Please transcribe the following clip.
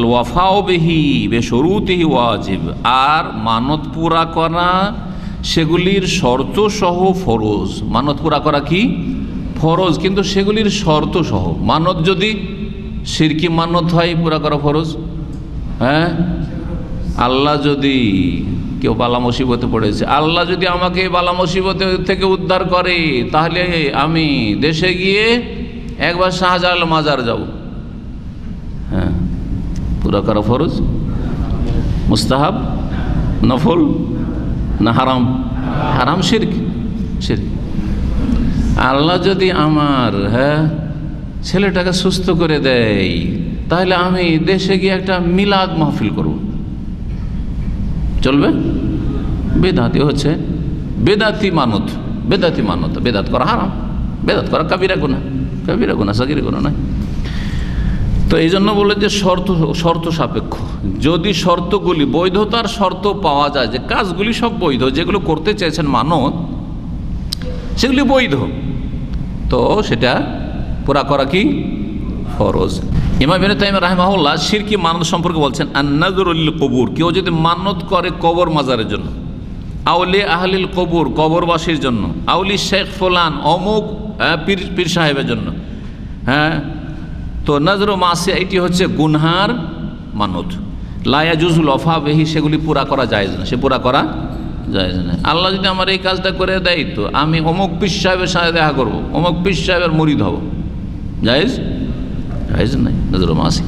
ওয়াফাও ওয়াজিব। আর মানত পুরা করা সেগুলির শর্ত সহ ফরজ। মানত পুরা করা কি? ফরজ। কিন্তু সেগুলির শর্ত সহ। মানত যদি সিরকি মানত হয়, পুরা করা ফরজ? হ্যাঁ? আল্লাহ যদি কেউ বালা মুসিবতে পড়েছে, আল্লাহ যদি আমাকে বালা মুসিবতে থেকে উদ্ধার করে, তাহলে আমি দেশে গিয়ে একবার শাহজালাল মাজার যাব। পুরা করা ফরজ, মুস্তাহাব, নফল না হারাম? হারাম শিরক? শিরক। আল্লাহ যদি আমার হ্যাঁ ছেলেটাকে সুস্থ করে দেয়, তাহলে আমি দেশে গিয়ে একটা মিলাদ মাহফিল করব। চলবে? বেদাতি হচ্ছে। বেদাতি মানত বেদাতি মানত। বেদাত করা হারাম। বেদাত করা কাবিরা গুণা কাবিরা গুণা সাকিরা গুণা নয়। তো এই জন্য বলে যে শর্ত শর্ত সাপেক্ষ। যদি শর্তগুলি বৈধতার শর্ত পাওয়া যায় যে কাজগুলি সব বৈধ যেগুলো করতে চেয়েছেন মানত সেগুলি বৈধ তো সেটা পুরা করা কি? ফরজ। ইমাম বিন তাইম রাহমাহুল্লাহ শিরকি মানত সম্পর্কে বলছেন আন্নাজরুল কবুর কেউ যদি মানত করে কবর মাজারের জন্য আউলি আহলিল কবুর কবরবাসীর জন্য আউলি শেখ ফোলান অমুক আহ, পীর পীর সাহেবের জন্য হ্যাঁ তো নজর মাসে এটি হচ্ছে গুনহার মানত। লায়াজুজুল অফা বেহি সেগুলি পুরা করা যায় না, সে পুরা করা যায় না। আল্লাহ যদি আমার এই কাজটা করে দেয়, তো আমি অমুক পিস সাহেবের সাথে দেখা করব, অমুক পিস সাহেবের মরিদ হব। জায়েজ? জায়েজ নাই, নজর মাসি